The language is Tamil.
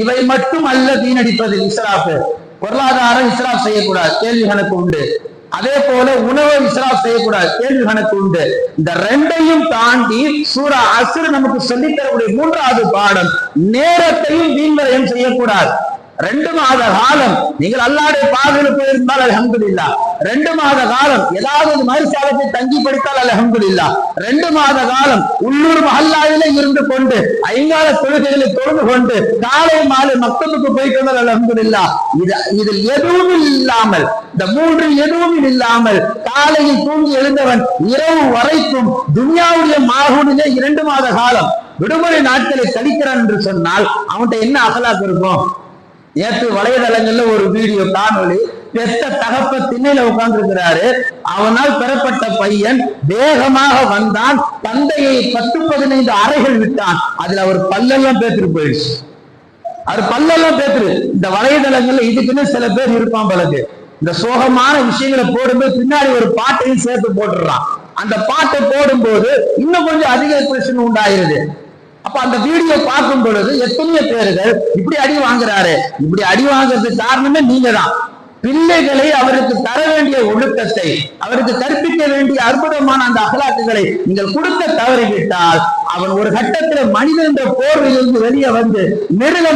இவை மட்டும் அல்ல வீணடிப்பது இஸ்ராஃபு பொருளாதாரம் இஸ்ராப் செய்யக்கூடாது. கேள்வி கணக்கு உண்டு. அதே போல உணவை இஸ்ராப் செய்யக்கூடாது. கேள்வி கணக்கு உண்டு. இந்த ரெண்டையும் தாண்டி சூரா அசுர் நமக்கு சொல்லித் தரக்கூடிய மூன்றாவது பாடம் நேரத்தையும் வீண்வரையும் செய்யக்கூடாது. ரெண்டு மாத காலம் நீங்கள் அல்லாடைய பாதையில் போயிருந்தால் அல்ஹம்துலில்லாஹ். ரெண்டு மாத காலம் ஏதாவது ஒரு மறுசாலத்தை தங்கி படித்தால் அல்ஹம்துலில்லாஹ். ரெண்டு மாத காலம் உள்ளூர் மஹல்லாவிலே இருந்து கொண்டு ஐங்கால தொழுகைகளை தொழுது கொண்டு காலை மாலை மக்தபுக்கு போயிட்டு வந்தால் அல்ஹம்துலில்லாஹ். இது இதில் எதுவும் இல்லாமல் இந்த மூன்று எதுவும் இல்லாமல் காலையில் தூங்கி எழுந்தவன் இரவு வரைக்கும் துனியாவுடைய மாகுனிலே இரண்டு மாத காலம் விடுமுறை நாட்களை கழிக்கிறான் என்று சொன்னால் அவன்கிட்ட என்ன அகலாக்கு இருக்கும்? நேற்று வலைதளங்கள்ல ஒரு வீடியோ காணொலி பெத்த தகப்ப திண்ணையில உட்கார்ந்து இருக்கிறாரு அவனால் பெறப்பட்ட பையன் வேகமாக வந்தான். தந்தையை பத்து பதினைந்து அறைகள் விட்டான். அதுல அவர் பல்லெல்லாம் பேத்துட்டு போயிடுச்சு. அவர் பல்லெல்லாம் பேத்துரு இந்த வலைதளங்கள்ல இதுக்குன்னு சில பேர் இருப்பான் பலக்கு இந்த சோகமான விஷயங்களை போடும்போது பின்னாடி ஒரு பாட்டையும் சேர்த்து போட்டுடுறான். அந்த பாட்டை போடும்போது இன்னும் கொஞ்சம் அதிக பிரச்சனை உண்டாயிருது. அப்ப அந்த வீடியோ பார்க்கும் பொழுது எத்தனையோ பேர்கள் இப்படி அடி வாங்குறாரு. இப்படி அடி வாங்குறதுக்கு காரணமே நீங்க தான் பிள்ளைகளை அவருக்கு தர வேண்டிய ஒழுக்கத்தை அவருக்கு கற்பிக்க வேண்டிய அற்புதமான அந்த அகலாக்குகளை நீங்கள் கொடுக்க தவறிவிட்டால் அவன் ஒரு கட்டத்தில் மனிதன் என்ற போர்வையிலிருந்து வெளியே வந்து மிருகம்